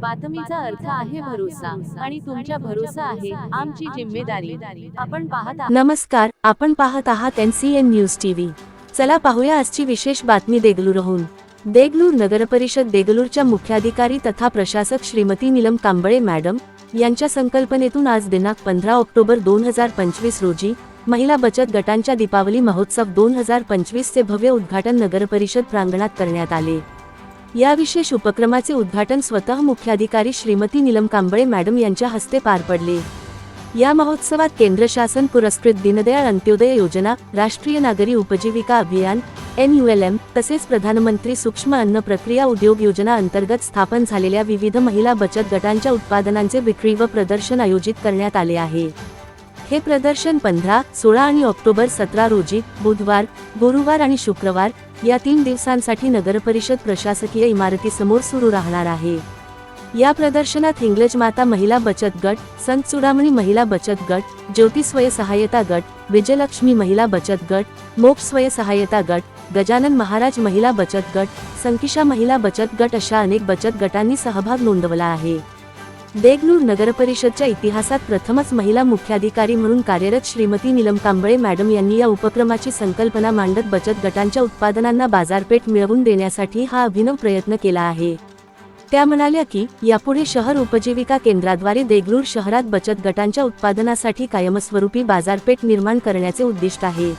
बातमीचा अर्थ आहे भरोसा आणि तुमच्या भरोसा आहे आमची जिम्मेदारी. आपण पाहत नमस्कार आपण पाहत आहात N C N news TV चला पाहूया आजची विशेष बातमी देगलूरहून. देगलूर नगरपरिषद देगलूरच्या मुख्याधिकारी तथा प्रशासक श्रीमती नीलम कांबळे मॅडम यांच्या संकल्पनेतून आज दिनांक पंधरा ऑक्टोबर दोन हजार पंचवीस रोजी महिला बचत गटांच्या दीपावली महोत्सव दोन हजार पंचवीसचे भव्य उद्घाटन नगरपरिषद प्रांगणात करण्यात आले. या विशेष उपक्रमाचे उद्घाटन स्वतः मुख्याधिकारी श्रीमती नीलम कांबळे मॅडम यांच्या हस्ते पार पडले. या महोत्सवात केंद्र शासन पुरस्कृत दीनदयाळ अंत्योदय योजना राष्ट्रीय नागरी उपजीविका अभियान एन यू एल एम तसेच प्रधानमंत्री सूक्ष्म अन्न प्रक्रिया उद्योग योजना अंतर्गत स्थापन झालेल्या विविध महिला बचत गटांच्या उत्पादनांचे विक्री व प्रदर्शन आयोजित करण्यात आले आहे. हे प्रदर्शन पंधरा सोळा आणि ऑक्टोबर सतरा रोजी बुधवार गुरुवार आणि शुक्रवार या तीन दिवसांसाठी नगरपरिषद प्रशासकीय इमारतीसमोर सुरू राहणार आहे. या प्रदर्शनात हिंगलज माता महिला बचत गट संत चुडामणी महिला बचत गट ज्योती स्वयंसहाय्यता गट विजयलक्ष्मी महिला बचत गट मोक्ष स्वयंसहाय्यता गट गजानन महाराज महिला बचत गट संकिशा महिला बचत गट अशा अनेक बचत गटांनी सहभाग नोंदवला आहे. देगलूर नगरपरिषदच्या इतिहासात प्रथमच महिला मुख्याधिकारी म्हणून कार्यरत श्रीमती नीलम कांबळे मॅडम यांनी या उपक्रमाची संकल्पना मांडत बचत गटांच्या उत्पादनांना बाजारपेठ मिळवून देण्यासाठी हा अभिनव प्रयत्न केला आहे. त्या म्हणाल्या की यापुढे शहर उपजीविका केंद्राद्वारे देगलूर शहरात बचत गटांच्या उत्पादनासाठी कायमस्वरूपी बाजारपेठ निर्माण करण्याचे उद्दिष्ट आहे.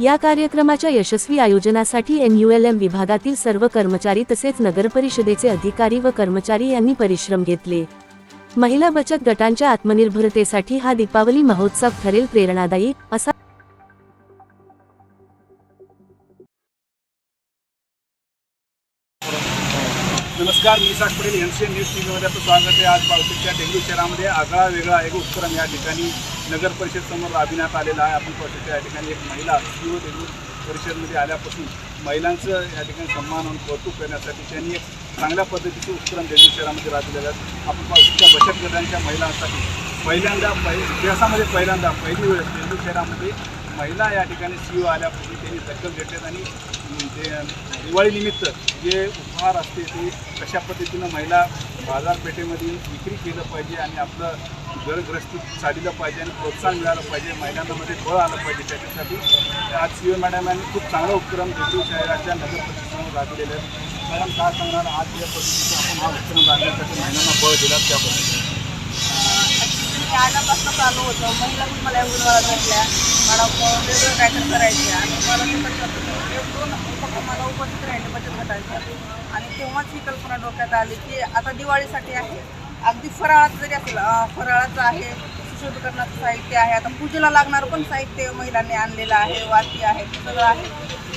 या कार्यक्रमाच्या यशस्वी आयोजनासाठी एन यू एल एम विभागातील सर्व कर्मचारी तसेच नगरपरिषदेचे अधिकारी व कर्मचारी यांनी परिश्रम घेतले. महिला बचत गटांच्या आत्मनिर्भरतेसाठी हा दीपावली महोत्सव ठरेल प्रेरणादायी असा नमस्कार मी साठ Patel N C N news T व्हीमध्ये आपलं स्वागत आहे. आज पावसाच्या डेंग्यू शहरामध्ये आगळा वेगळा एक उपक्रम या ठिकाणी नगर परिषद समोर राबविण्यात आलेला आहे. आपण पावसाच्या या ठिकाणी एक महिला डेंग्यू परिषदमध्ये आल्यापासून महिलांचं या ठिकाणी सन्मान आणि कौतुक करण्यासाठी त्यांनी एक चांगल्या पद्धतीचे उपक्रम देवी शहरामध्ये राबविलेले आहेत आपण पाहू बचत गटांच्या महिलांसाठी पहिल्यांदा पहि इतिहासामध्ये पहिल्यांदा पहिली वेळेस देवी शहरामध्ये महिला या ठिकाणी सी ओ आल्यापासून त्यांनी दखल घेतल्यात आणि ते दिवाळीनिमित्त जे उपहार असते ते कशा पद्धतीनं महिला बाजारपेठेमध्ये विक्री केलं पाहिजे आणि आपलं घरग्रस्त चाललं पाहिजे आणि प्रोत्साहन मिळालं पाहिजे महिलांमध्ये बळ आलं पाहिजे त्याच्यासाठी आज सी ओ मॅडम खूप चांगला उपक्रम देशू शहराच्या नगर परिषदेसमोर राबविलेले आहेत मॅडम काय सांगणार? आज या पद्धतीचा आपण हा उपक्रम राबवण्यासाठी महिलांना बळ दिला त्याबद्दल. आल्यापासून चालू होतं. महिला पण मला एवढं वेळा भेटल्या मला वेगवेगळ्या काय तर करायचे. आणि मला एक दोन उपक्रम मला उपस्थित राहिले बचत गटांचे. आणि तेव्हाच ही कल्पना डोक्यात आली की आता दिवाळीसाठी आहे. अगदी फराळाचं जरी असेल फराळाचं आहे सुशोभीकरणाचं साहित्य आहे. आता पूजेला लागणारं पण साहित्य महिलांनी आणलेलं आहे वाती आहे सगळं आहे.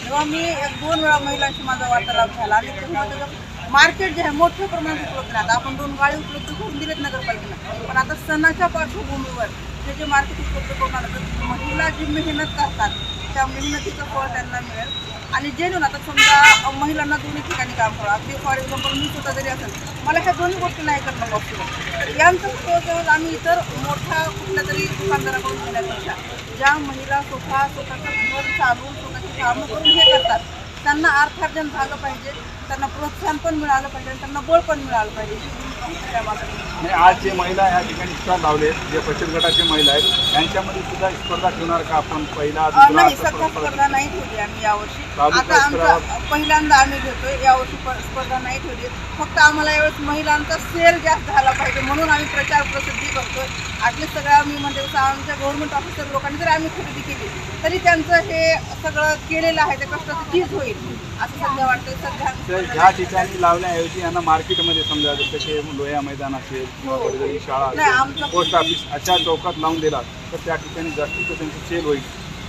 तेव्हा मी एक दोन वेळा महिलांशी माझा वार्तालाप झाला. आणि तेव्हा त्याचं मार्केट जे आहे मोठ्या प्रमाणात उपलब्ध राहतं. आपण दोन गाडी उपलब्ध करून दिलेत नगरपालिकेला पण आता सणाच्या पार्श्वभूमीवर जे जे मार्केट उपलब्ध करून आलं तर महिला जी मेहनत करतात त्या मेहनतीचं फळ त्यांना मिळेल. आणि जेणून आता समजा महिलांना दोन्ही ठिकाणी काम करा. अगदी फॉर एक्झाम्पल मी स्वतः जरी असेल मला ह्या दोन्ही गोष्टी नाही करणं पॉसिबल यांचं जवळ आम्ही इतर मोठ्या कुठल्या तरी दुकानदाराकडून घेण्यापेक्षा ज्या महिला स्वतः स्वतःचं घर चालवून स्वतःची कामं करून हे करतात त्यांना अर्थार्जन झालं पाहिजे त्यांना प्रोत्साहन पण मिळालं पाहिजे त्यांना बळ पण मिळालं पाहिजे. आणि आज जे महिला या ठिकाणी स्टॉल लावले जे बचत गटाचे महिला आहेत यांच्यामध्ये सुद्धा स्पर्धा ठेवणार का? आपण पहिला नाही सध्या स्पर्धा नाही ठेवली आम्ही यावर्षी. आता आमचा पहिल्यांदा आम्ही घेतोय यावर्षी स्पर्धा नाही ठेवली. फक्त आम्हाला यावेळेस महिलांचा सेल जास्त झाला पाहिजे म्हणून आम्ही प्रचार प्रसिद्धी करतोय. ॲटलीस्ट सगळ्या आम्ही म्हणजे आमच्या गव्हर्नमेंट ऑफिसर लोकांनी जर आम्ही खरेदी केली तरी त्यांचं हे सगळं केलेलं आहे त्या कष्टाचं चीज होईल. असं सध्या वाटतंय. सध्या नाही ठिकाणी लावण्याऐवजी यांना मार्केटमध्ये समजा जसं की लोया मैदान असेल किंवा हो. शाळा असेल पोस्ट ऑफिस अशा चौकात लावून दिला तर त्या ठिकाणी जास्तीचं त्यांचं सेल होईल.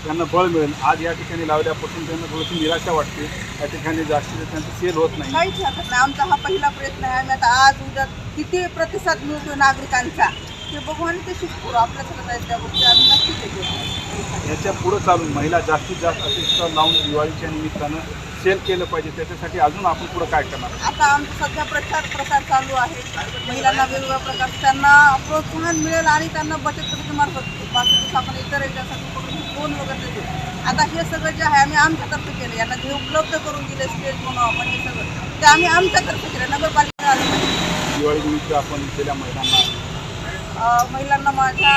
त्यांना बळ मिळेल. आज या ठिकाणी लावल्यापासून त्यांना थोडीशी निराशा वाटते. या ठिकाणी जास्तीचं त्यांचं सेल होत नाही. काहीच हरकत नाही. आमचा हा पहिला प्रयत्न आहे. आम्ही आता आज उद्या किती प्रतिसाद मिळतो नागरिकांचा? ते बघू आणि ते शिकतो आपल्या सगळं आहेत त्या गोष्टी आम्ही नक्कीच करू. याच्या पुढं चालून महिला जास्तीत जास्त स्टॉल लावून दिवाळीच्या निमित्तानं सेल केलं पाहिजे त्याच्यासाठी अजून आपण पुढं काय करणार? आता आमचा सध्या प्रचार प्रसार चालू आहे. महिलांना वेगवेगळ्या प्रकार त्यांना प्रोत्साहन मिळेल आणि त्यांना बचत गटामार्फत बाकीचं आपण इतर याच्यासाठी करून फोन वगैरे देऊ आता हे सगळं जे आहे आम्ही आमच्यातर्फे केलं यांना जे उपलब्ध करून दिले स्टेज म्हणून आपण हे सगळं ते आम्ही आमच्यातर्फे केलं पाहिजे. दिवाळीनिमित्त आपण इथल्या महिलांना महिलांना माझ्या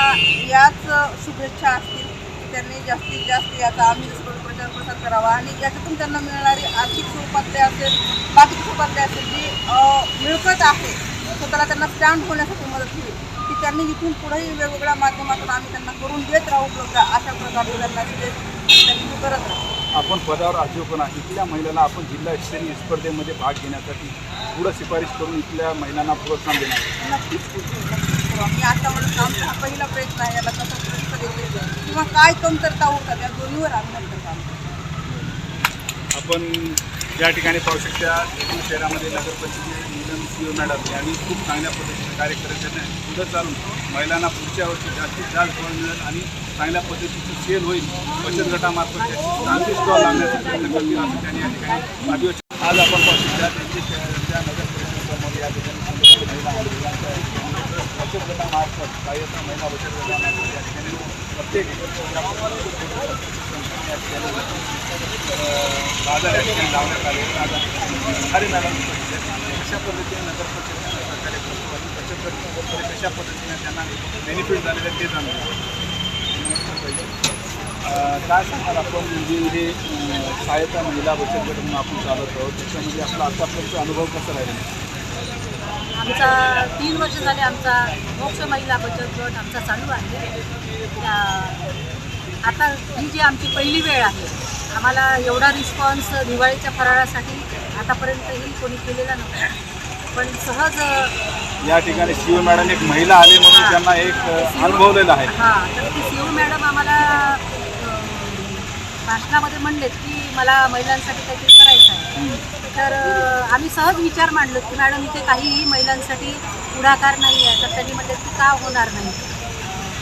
याच शुभेच्छा असतील की त्यांनी जास्तीत जास्त याचा आम्ही प्रचार प्रसार करावा आणि याच्यातून त्यांना मिळणारी आर्थिक स्वरूपातले असेल बाकी स्वरूपातले असेल जी मिळकत आहे स्वतःला त्यांना स्टँड होण्यासाठी मदत होईल की त्यांनी इथून पुढेही वेगवेगळ्या माध्यमातून आम्ही त्यांना करून देत राहू उपलब्ध अशा प्रकारचे त्यांना त्यांनी करत राहू. आपण पदावर असलो पण इथल्या महिलांना आपण जिल्हा स्तरीय स्पर्धेमध्ये भाग घेण्यासाठी पुढं शिफारस करून इथल्या महिलांना प्रोत्साहन देणार नक्कीच किंवा मी आम्ही आता म्हणून आमचा हा पहिला प्रयत्न आहे याला कसं प्रयत्न देते किंवा काय कमतरता होतात या दोन्हीवर आम्ही नंतर काम आपण या ठिकाणी पाहू शकता एकूण शहरामध्ये नगर परिषदेचे सीओ मॅडम यांनी खूप चांगल्या पद्धतीने कार्य करत त्यांना पुढं चालून महिलांना पुढच्या वर्षी जास्तीत जास्त फळ मिळेल आणि चांगल्या पद्धतीची सेल होईल बचत गटामार्फत. चांगली स्टॉल प्रयत्न करतील असं त्यांनी या ठिकाणी आदिवासी आज आपण पाहू शकता त्यांच्या शहराच्या नगर या ठिकाणी महिला बचत गटामार्फत महिला बचत गटामार्फत या ठिकाणी प्रत्येक बाजार या ठिकाणी लावण्यात आले आज कशा पद्धतीने नगर परिषदेने सहकार्य बचत गट कशा पद्धतीने त्यांना बेनिफिट झालेलं ते जाणून काय सांगाल आपण म्हणजे हे सहायता महिला बचत गट म्हणून आपण चालत आहोत त्याच्यामध्ये आपला आतापर्यंत अनुभव कसा राहिला आमचा तीन वर्ष झाले आमचा मोक्ष महिला बचत गट आमचा चालू आहे. आता ही जी आमची पहिली वेळ आहे आम्हाला एवढा रिस्पॉन्स दिवाळीच्या फराळासाठी आतापर्यंतही कोणी केलेला नव्हता. पण सहज या ठिकाणी शिव मॅडम एक महिला आले म्हणून त्यांना एक अं, अनुभवलेलं आहे. हां तर ती सीओ मॅडम आम्हाला भाषणामध्ये म्हणलेत की मला महिलांसाठी काहीतरी करायचं आहे. तर आम्ही सहज विचार मांडलो की मॅडम इथे काहीही महिलांसाठी पुढाकार नाही आहे. तर त्यांनी म्हटलं की का होणार नाही?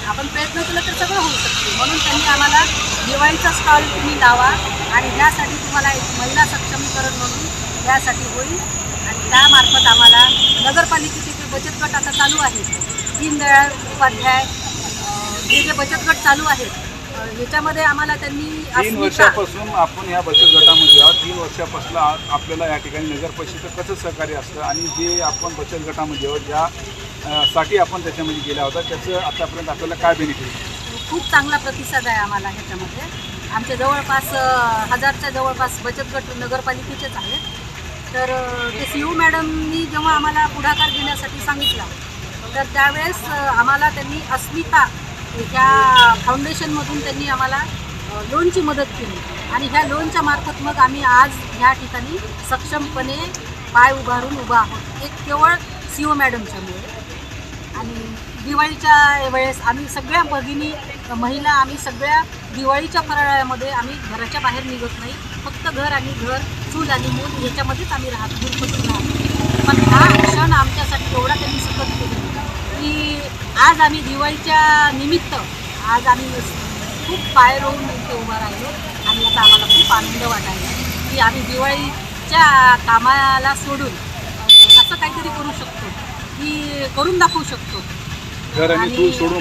आपण प्रयत्न केला तर सगळं होऊ शकते. म्हणून त्यांनी आम्हाला दिवाळीचा स्टॉल तुम्ही लावा आणि ह्यासाठी तुम्हाला एक महिला सक्षमीकरण म्हणून यासाठी होईल. आणि त्यामार्फत आम्हाला नगरपालिकेचे जे बचत गट आता चालू आहेत दीनदयाळ उपाध्याय जे जे बचत गट चालू आहेत याच्यामध्ये आम्हाला त्यांनी तीन वर्षापासून आपण या बचत गटामध्ये आहोत. तीन वर्षापासून आपल्याला या ठिकाणी नगर परिषदेचं कसं सहकार्य असतं आणि जे आपण बचत गटामध्ये आहोत ज्या साठी आपण त्याच्यामध्ये गेला होता त्याचं आतापर्यंत आपल्याला काय बेनिफिट खूप चांगला प्रतिसाद आहे आम्हाला ह्याच्यामध्ये. आमच्या जवळपास हजारच्या जवळपास बचत गट नगरपालिकेचेच आहेत. तर ते सी मॅडमनी जेव्हा आम्हाला पुढाकार घेण्यासाठी सांगितला तर त्यावेळेस आम्हाला त्यांनी अस्मिता ह्या फाउंडेशनमधून त्यांनी आम्हाला लोनची मदत केली. आणि ह्या लोनच्या मार्फत मग आम्ही आज ह्या ठिकाणी सक्षमपणे पाय उभारून उभा आहोत. एक केवळ सी ओ मॅडमच्यामुळे आणि दिवाळीच्या वेळेस आम्ही सगळ्या भगिनी महिला आम्ही सगळ्या दिवाळीच्या फराळामध्ये आम्ही घराच्या बाहेर निघत नाही. फक्त घर आणि घर चूल आणि मूल ह्याच्यामध्येच आम्ही राहत राहतो. पण हा क्षण आमच्यासाठी एवढा त्यांनी सतत केला की आज आम्ही दिवाळीच्या निमित्त आज आम्ही खूप पाय रोवून इथे उभा राहिलो आणि आता आम्हाला खूप आनंद वाटायला. की आम्ही दिवाळीच्या कामाला सोडून असं काहीतरी करू शकतो की करून दाखवू शकतो. आणि चूल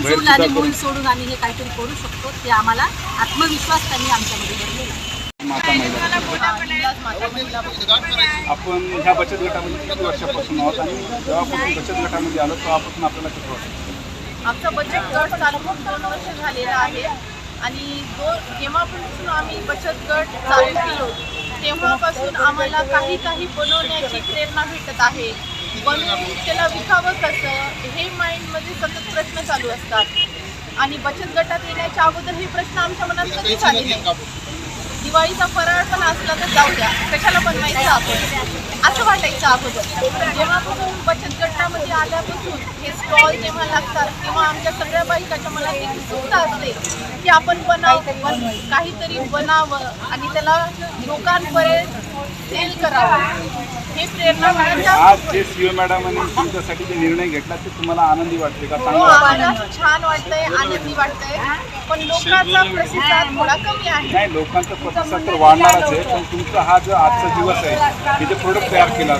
मूल सोडून आम्ही हे काहीतरी करू शकतो ते आम्हाला आत्मविश्वास त्यांनी आमच्यामध्ये भरलेला आपण ह्या बचत गटामध्ये किती वर्षापासून आहोत आणि जेव्हापासून बचत गटामध्ये आलो तेव्हापासून आपल्याला किती वाटतं आमचा बचत गट चालू होऊन दोन वर्ष झालेला आहे. आणि दो जेव्हापासून आम्ही बचत गट चालू केलो तेव्हापासून आम्हाला काही काही बनवण्याची प्रेरणा भेटत आहे. बनवून त्याला विकावं कसं हे माइंडमध्ये सतत प्रश्न चालू असतात. आणि बचत गटात येण्याच्या अगोदर हे प्रश्न आमच्या मनात कधीच आले नाही. दिवाळीचा फराळ पण असला तर जाऊ द्या. कशाला बनवायचं आपण? असं वाटायचं अगोदर. जेव्हापासून बचत गटामध्ये आल्यापासून हे स्टॉल जेव्हा लागतात तेव्हा आमच्या सगळ्या बायकाच्या मला एक उत्सुकता असते की आपण बनाव काहीतरी बनावं आणि त्याला लोकांपर्यंत सेल करावं. आज जे सीओ मॅडमांनी तुमच्यासाठी जे निर्णय घेतला ते तुम्हाला आनंदी वाटते का? हो छान वाटतंय आनंदी वाटतंय. पण लोकांचा प्रतिसाद थोडा कमी आहे. नाही लोकांचा प्रतिसाद तर वाढणारच आहे पण तुमचा हा जो आजचा दिवस आहे हे जे प्रोडक्ट तयार केला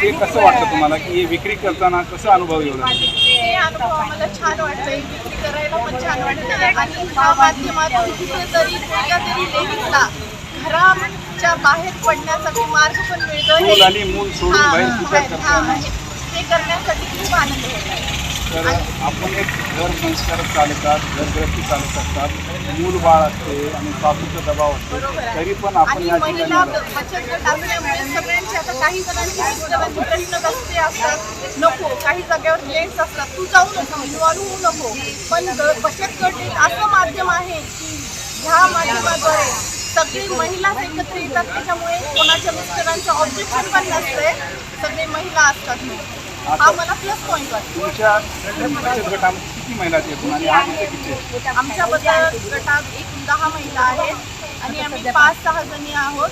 ते कसं वाटतं तुम्हाला? की हे विक्री करताना कसं अनुभव एवढा ते अनुभव आम्हाला छान वाटतंय. विक्री करायला पण छान वाटतंय. आणि ह्या माध्यमातून कुठेतरी कोणत्या तरी लेडीजला घराच्या बाहेर पडण्यासाठी मार्ग पण मिळतो हा, बाहेर ते करण्यासाठी खूप आनंद होत. आहे तर आपण एक घर संस्कार चालतात घरगृहस्थी चालत असतात मूल बाळ असते आणि सासूचा दबाव असतो. आहे. तरी पण आपण आणि या महिला ठिकाणी बचत गट असल्यामुळे सगळ्यांचे आता काही जणांचे प्रश्न कसले असतात. नको काही जागेवर जेंट्स असतात. तू जाऊ नको इन्व्हॉल्व होऊ नको. पण ग- बचत गट एक असं माध्यम आहे की ह्या माध्यमाद्वारे सगळी महिलाच एकत्र येतात त्याच्यामुळे कोणाच्या मिस्टरांचं ऑब्जेक्शन पण नसतंय. सगळे महिला असतात. हा मला प्लस पॉईंट वाटतो. तुमच्या बचत गटामध्ये किती महिला आहेत एकूण? आणि आज इथे किती आहेत? आमच्या बचत गटात एकूण दहा महिला आहेत. आणि आम्ही पाच सहा जणी आहोत.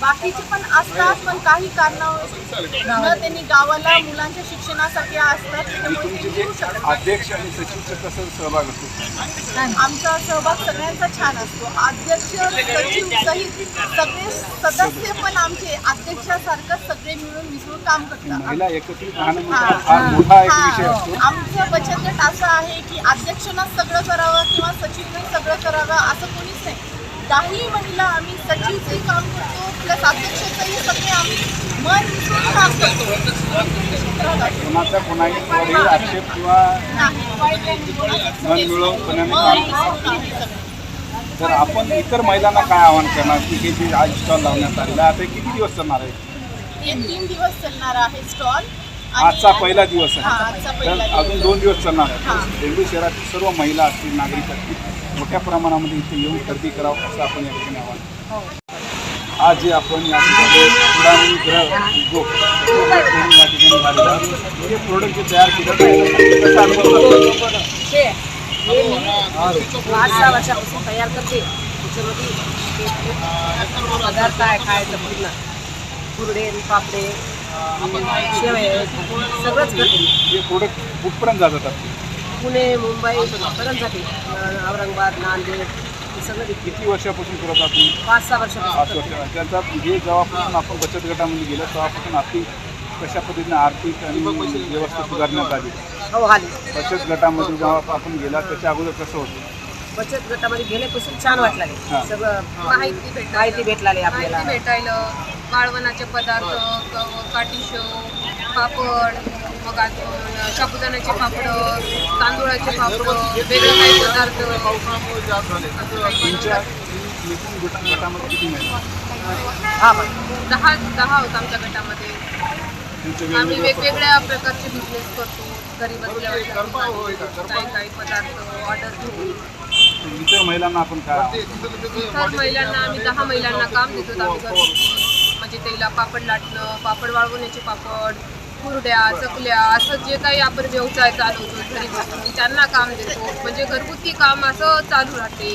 बाकीचे पण असतात पण काही कारणामुळे त्यांनी गावाला मुलांच्या शिक्षणासाठी असतात अध्यक्ष आणि सचिवचं कसं सहभाग असतो? आमचा सहभाग सगळ्यांचा छान असतो. अध्यक्ष सचिव सहित सगळे सदस्य पण आमचे अध्यक्षासारखं सगळे मिळून मिसळून काम करतात. एकत्रित हा, म्हणजे हा. आमचं बचत गट असं आहे की अध्यक्षांनाच सगळं करावं किंवा सचिवने सगळं करावं असं कोणीच नाही. दहाही महिला आम्ही सचिवचंही काम करतो प्लस अध्यक्षाचंही सगळे आम्ही मन मिसळून काम करतो. कोणाही आक्षेप किंवा मन मिळवून मिसळून आम्ही सगळे. तर आपण इतर महिलांना काय आवाहन करणार? की हे जे आज स्टॉल लावण्यात आलेला आता हे किती दिवस चालणार आहे? हे तीन दिवस चालणार आहे स्टॉल आजचा पहिला दिवस हा, आहे तर अजून. दोन दिवस चालणार हा. आहे देवळी शहरातील सर्व महिला असतील नागरिक असतील मोठ्या प्रमाणामध्ये इथे येऊन खरेदी करावं असं आपण या ठिकाणी आवाहन आज जे आपण या ठिकाणी ग्रह उद्योग या ठिकाणी झालेला. हे प्रोडक्ट जे तयार केलं? हे हे सहा वर्षापासून तयार करते त्याच्यामध्ये पदार्थ आहे खायचं पूर्ण कुरडे पापडे शेवय सगळंच करते. हे प्रोडक्ट कुठपर्यंत जातात आपले? पुणे मुंबई पर्यंत जाते. अं, औरंगाबाद नांदेड हे सगळं विकते किती वर्षापासून करत आपण पाच सहा पाच वर्षापासून वर्ष. त्यांचा हे जेव्हापासून आपण बचत गटामध्ये गेलो तेव्हापासून आर्थिक कशा पद्धतीने आर्थिक आणि व्यवस्था सुधारण्यात आली? हो आली बचत गटामध्ये जेव्हा आपण गेला त्याच्या अगोदर कसं होतं? बचत गटामध्ये गेल्यापासून छान वाटलं हा. सगळं माहिती माहिती भेटलाली माहिती आपल्याला. भेटायला. वाळवणाचे पदार्थ काटीशो पापड मग अजून साबुदाण्याचे पापड तांदूळाचे पापड वेगळे काही पदार्थ. दहा दहा होत आमच्या गटामध्ये. आम्ही वेगवेगळे वेगवेगळ्या प्रकारचे बिझनेस करतो. घरी बसल्या काही काही पदार्थ ऑर्डर घेऊन. इतर महिलांना आपण काय? इतर महिलांना आम्ही दहा महिलांना काम देतो आम्ही म्हणजे त्याला पापड लाटणं पापड वाळवण्याचे पापड कुरड्या चकल्या असं जे काही आपण व्यवसाय चालवतो घरी बसून त्यांना काम देतो. म्हणजे घरगुती काम असं चालू राहते.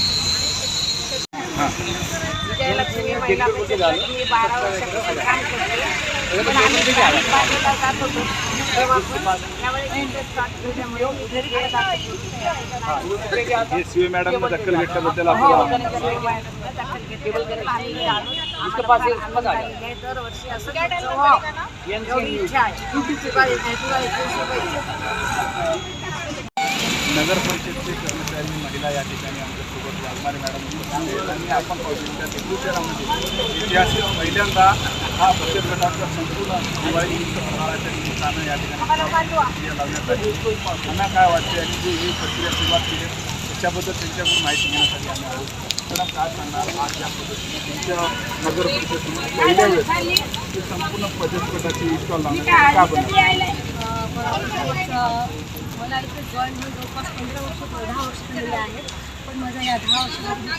विजयलक्ष्मी महिला बचत गट मी बारा वर्षापासून काम करते. पण आम्ही बागेला जात होतो. तेव्हापासून यावेळेस इंटरेस्ट त्याच्यामुळे मी घरी करत असते. हे. शिवे मॅडमने दखल घेतल्याबद्दल हो, दरवर्षी असं इच्छा आहे. नगर परिषदचे कर्मचारी महिला या ठिकाणी आमच्यासोबत वाघमारे मॅडम आणि आपण पाहू शकता देगलूर ऐतिहासिक पहिल्यांदा हा बचत गटाचा संपूर्ण दिवाळी फराळाच्या निमित्तानं या ठिकाणी प्रक्रिया लावण्यात आली. त्यांना काय वाटते आणि जे ही प्रक्रिया सुरुवात केली आहे, त्याच्याबद्दल त्यांच्याकडून माहिती घेण्यासाठी आम्ही आहोत. मॅडम काय सांगणार आज या पद्धतीने? तुमच्या नगर परिषदेमध्ये पहिल्या वेळेस संपूर्ण बचत गटाची इन्स्टॉल लावण्यात का बनवली? मला इथे जॉईन होऊन जवळपास पंधरा वर्ष दहा वर्ष झालेले आहेत. पण माझ्या या दहा वर्षामध्ये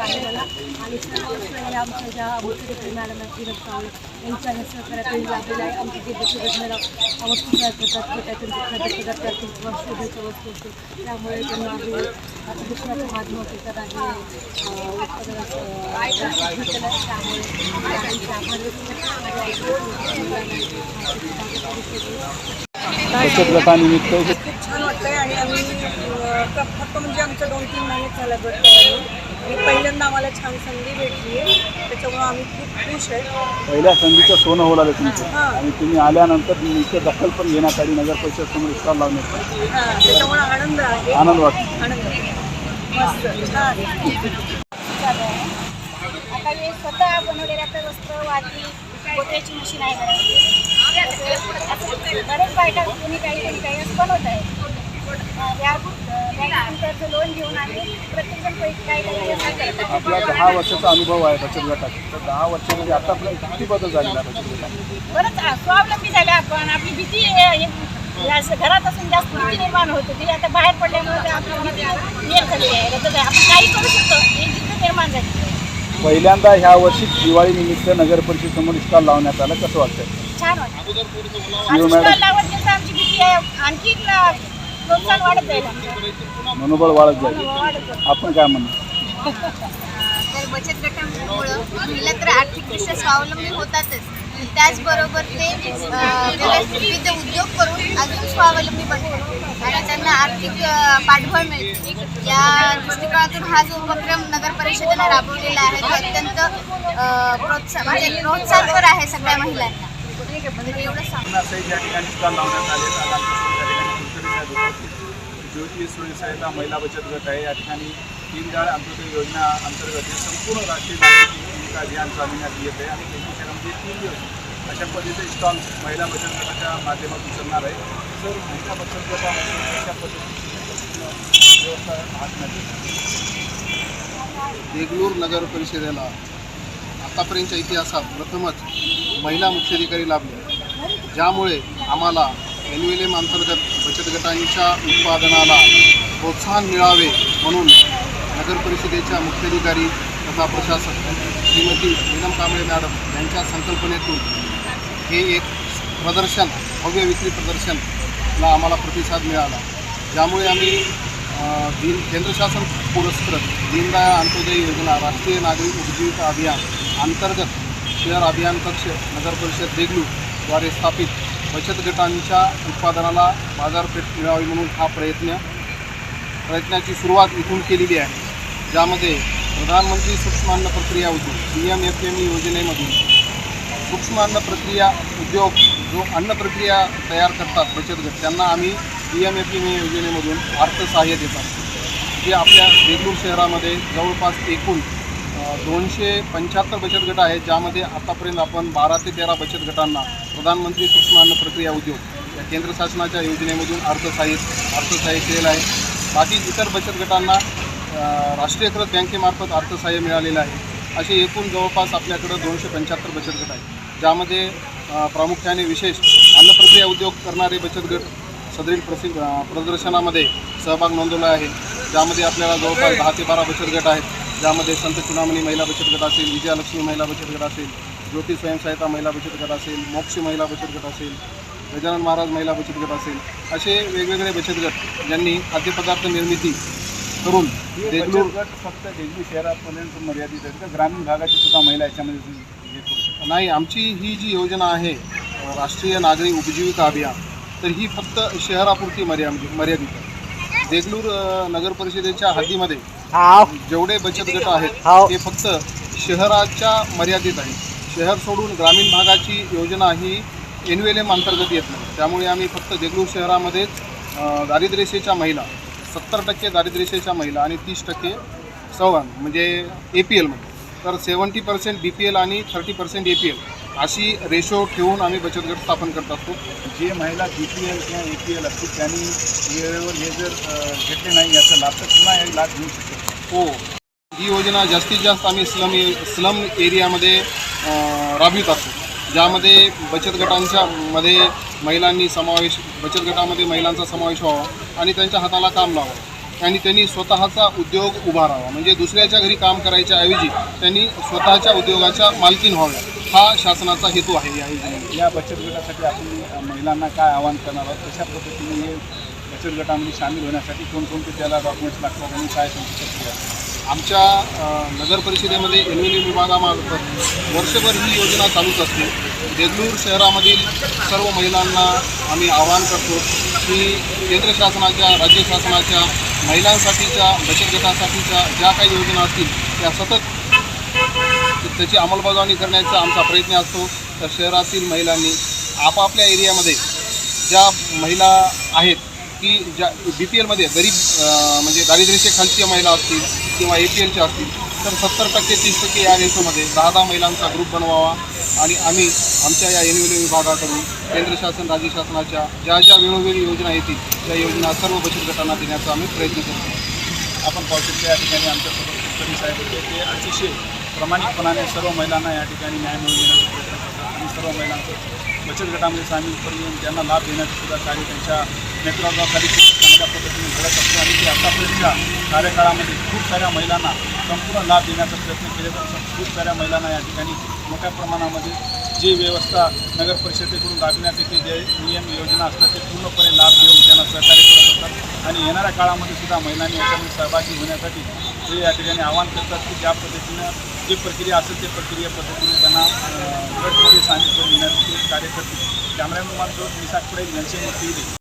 आहे. मला. आणि सर्व या आमच्या ज्या मॅडम आहेत धीरज कावळे यांच्या ह्या सहकार्यातून लाभलेलं आहे. आमचे जे बचत गटाला करतात त्यातून खाद्यपदार्थ असतील किंवा वस्तू त्यामुळे त्यांना आता दुसऱ्याच्या माध्यमातून त्यांना हे त्यामुळे खूप छान वाटतंय आणि आम्ही फक्त म्हणजे आमचं दोन तीन महिने झाला गट आणि पहिल्यांदा आम्हाला छान संधी भेटली आहे त्याच्यामुळं आम्ही खूप खुश आहे. पहिल्या संधीचं सोनं होणार आहे तुमचं. हां. आणि तुम्ही आल्यानंतर तुम्ही इथे दखल पण घेण्यात आली नगर परिषद समोर स्टॉल लावण्यात हां, त्याच्यामुळं आनंद आहे. आनंद वाटतो. आनंद आहे. मस्त छान. आता हे स्वतः वस्त्र वाटी मशीन आहे घरामध्ये बरेच बायका कोणी काही कोणी काही असं बनवत आहे अं, या बँकेतून कर्ज लोन घेऊन आम्ही प्रत्येकजण पैसे काही काही व्यवसाय करत आहे. आपला दहा वर्षाचा अनुभव आहे बचत गटाचा तर दहा वर्षामध्ये आतापर्यंत किती बदल झालेला आहे बचत गटात बरंच स्वावलंबी झाले आपण. आपली भीती हे- असं घरात असून जास्त भीती निर्माण होत होती. आता बाहेर पडल्यामुळे ते आपली भीती क्लिअर झाली आहे. रद्द झाली. आपण काही करू शकतो. ही निर्माण झाली. आहे. पहिल्यांदा ह्या वर्षी दिवाळीनिमित्त नगर परिषद समोर स्टॉल लावण्यात आलं. कसं वाटतंय? छान वाटतं शिव आम्ही मॅडम. स्टॉल लावत गेलं तर आमची भीती आहे. आणखी प्रोत्साहन वाढत जाईल. आमचं मनोबळ वाढत जाईल. वाढत जाईल आपण काय म्हणतो तर बचत गटामुळं महिला तर आर्थिकदृष्ट्या स्वावलंबी होतातच. त्याचबरोबर ते अं, विविध उद्योग करून अजून स्वावलंबी बनतात. आणि त्यांना आर्थिक अं, पाठबळ मिळते. या दृष्टिकोनातून हा जो उपक्रम नगर परिषदेने राबवलेला आहे तो अत्यंत अं, प्रोत्साह म्हणजे प्रोत्साहनपर आहे सगळ्या महिलांना. या ठिकाणी स्टॉल लावण्यात आले ज्योती स्वयंसहायता महिला बचत गट आहे. या ठिकाणी दीनदयाळ अंत्योदय योजना अंतर्गत हे संपूर्ण राष्ट्रीय नागरिक अभियान चालविण्यात येत आहे आणि त्यांच्या शहरामध्ये तीन दिवस अशा पद्धतीचे स्टॉल महिला बचत गटाच्या माध्यमातून चालणार आहे. तर महिला बचत गटामध्ये अशा पद्धतीची व्यवस्था हातण्यात देगलूर नगर परिषदेला आतापर्यंतच्या इतिहासात प्रथमच महिला मुख्याधिकारी लाभले. ज्यामुळे आम्हाला एन एल एम अंतर्गत बचत गटांच्या उत्पादनाला प्रोत्साहन मिळावे म्हणून नगर परिषदेच्या मुख्याधिकारी तथा प्रशासक श्रीमती नीलम कांबळे मॅडम यांच्या संकल्पनेतून हे एक प्रदर्शन भव्य विक्री प्रदर्शनला आम्हाला प्रतिसाद मिळाला. ज्यामुळे आम्ही दिन दीन केंद्र शासन पुरस्कृत दीनदयाळ अंत्योदय योजना राष्ट्रीय नागरिक उपजीविका अभियान अंतर्गत शहर अभियान कक्ष नगर परिषद देगलू द्वारे स्थापित बचत गटांच्या उत्पादनाला बाजारपेठ मिळावी म्हणून हा प्रयत्न प्रयत्नाची सुरुवात इथून केलेली आहे. ज्यामध्ये प्रधानमंत्री सूक्ष्म अन्न प्रक्रिया उद्योग P M F M E योजनेमधून सूक्ष्म अन्न प्रक्रिया उद्योग जो अन्न प्रक्रिया तयार करतात बचत गट त्यांना आम्ही P M F M E योजनेमधून अर्थसहाय्य देतात. जे आपल्या देगलूर शहरामध्ये जवळपास एकूण दोनशे पंच्याहत्तर बचत गट आहेत ज्यामध्ये आतापर्यंत आपण बारा ते तेरा बचत गटांना प्रधानमंत्री सूक्ष्म अन्न प्रक्रिया उद्योग या केंद्र शासनाच्या योजनेमधून अर्थसहाय्य अर्थसहाय्य केलेलं आहे. बाकी इतर बचत गटांना राष्ट्रीयकृत बँकेमार्फत अर्थसहाय्य मिळालेलं आहे. असे एकूण जवळपास आपल्याकडं दोनशे पंच्याहत्तर बचत गट आहेत. ज्यामध्ये प्रामुख्याने विशेष अन्नप्रक्रिया उद्योग करणारे बचत गट सदरील प्रसि प्रदर्शनामध्ये सहभाग नोंदवला आहे. ज्यामध्ये आपल्याला जवळपास दहा ते बारा बचत गट आहेत. ज्यामध्ये संत चुनामणी महिला बचत गट असेल विजयालक्ष्मी महिला बचत गट असेल ज्योती स्वयंसहायता महिला बचत गट असेल मोक्ष महिला बचत गट असेल गजानन महाराज महिला बचत गट असेल असे वेगवेगळे बचत गट ज्यांनी खाद्यपदार्थ निर्मिती करून देगलूर बचत गट फक्त देगलूर शहरापर्यंत मर्यादित आहेत का? ग्रामीण भागाची सुद्धा महिला याच्यामध्ये नाही आमची ही जी योजना आहे राष्ट्रीय नागरी उपजीविका अभियान तर ही फक्त शहरापुरती मर्यादित मर्यादित आहे. देगलूर नगर परिषदेच्या हद्दीमध्ये जेवढे बचत गट आहेत हे फक्त शहराच्या मर्यादित आहे शहर सोडून ग्रामीण भागाची योजना ही एन एल एम अंतर्गत येत नाही. त्यामुळे आम्ही फक्त देगलूर शहरामध्येच अ, दारिद्र्यरेषेच्या महिला सत्तर टक्के दारिद्र्यरेषेच्या महिला आणि तीस टक्के सहवान म्हणजे ए पी एलमध्ये तर seventy percent B P L आणि thirty percent A P L अशी रेशो ठेवून आम्ही बचत गट स्थापन करत असतो. जे महिला बी पी एल किंवा ए पी एल असतील त्यांनी वेळेवर हे जर घेतले नाही याचा लाभ तर पुन्हा हे लाभ घेऊ शकतो. हो. ही योजना जास्तीत जास्त आम्ही स्लम स्लम एरियामध्ये राबवित असतो. ज्यामध्ये बचत गटांच्या मध्ये महिलांनी समावेश बचत गटामध्ये महिलांचा समावेश व्हावा आणि त्यांच्या हाताला काम लावावं. आणि त्यांनी स्वतःचा उद्योग उभारावा म्हणजे दुसऱ्याच्या घरी काम करायच्या ऐवजी त्यांनी स्वतःच्या उद्योगाच्या मालकीन व्हाव्या. हा शासनाचा हेतू आहे या योजनेमध्ये. या बचत गटासाठी आपण महिलांना काय आवाहन करणार आहोत? कशा पद्धतीने हे बचत गटामध्ये सामील होण्यासाठी कोणकोणते त्याला डॉक्युमेंट्स लागतात आणि काय त्यांची प्रक्रिया आमच्या नगर परिषदेमध्ये एन विभागामार्फत वर्षभर ही योजना चालूच असते. देगलूर शहरामधील सर्व महिलांना आम्ही आवाहन करतो की केंद्र शासनाच्या राज्य शासनाच्या महिलांसाठीच्या बचत गटासाठीच्या ज्या काही योजना असतील त्या सतत त्याची अंमलबजावणी करण्याचा आमचा प्रयत्न असतो. तर शहरातील महिलांनी आपापल्या एरियामध्ये ज्या महिला आहेत की ज्या बी पी एलमध्ये गरीब म्हणजे म्हणजे दारिद्र्यरेषेखालच्या महिला असतील किंवा ए पी एलच्या असतील तर सत्तर टक्के तीस टक्के या रेसोमध्ये दहा दहा महिलांचा ग्रुप बनवावा. आणि आम्ही आमच्या या एन विभागाकडून केंद्र शासन राज्य शासनाच्या ज्या ज्या वेळोवेळी योजना येतील त्या योजना सर्व बचत गटांना देण्याचा आम्ही प्रयत्न करतो. आपण पाहू शकतो या ठिकाणी आमच्यासोबत कुलकर्णी साहेब होते. ते अतिशय प्रामाणिकपणाने सर्व महिलांना या ठिकाणी न्याय मिळवून देण्याचा प्रयत्न करतात. आणि सर्व महिलांचं बचत गटामध्ये सामील करून त्यांना लाभ देण्याचं सुद्धा कार्य त्यांच्या नेतृत्वाखाली खूप चांगल्या पद्धतीने घडत असतो आणि ते आतापर्यंतच्या कार्यकाळामध्ये खूप साऱ्या महिलांना संपूर्ण लाभ देण्याचा प्रयत्न केले तर खूप साऱ्या महिलांना या ठिकाणी मोठ्या प्रमाणामध्ये जी व्यवस्था नगर परिषदेकडून राबविण्यात येते जे नियम योजना असतात ते पूर्णपणे लाभ देऊन त्यांना सहकार्य करत असतात. आणि येणाऱ्या काळामध्ये सुद्धा महिलांनी याच्यामध्ये सहभागी होण्यासाठी ते या ठिकाणी आवाहन करतात की ज्या पद्धतीनं जी प्रक्रिया असेल ते प्रक्रिया पद्धतीने त्यांना गटमध्ये सामील करून घेण्यासाठी कार्य करतील कॅमेरामॅन मानतो निसाक पडेल यांचे मत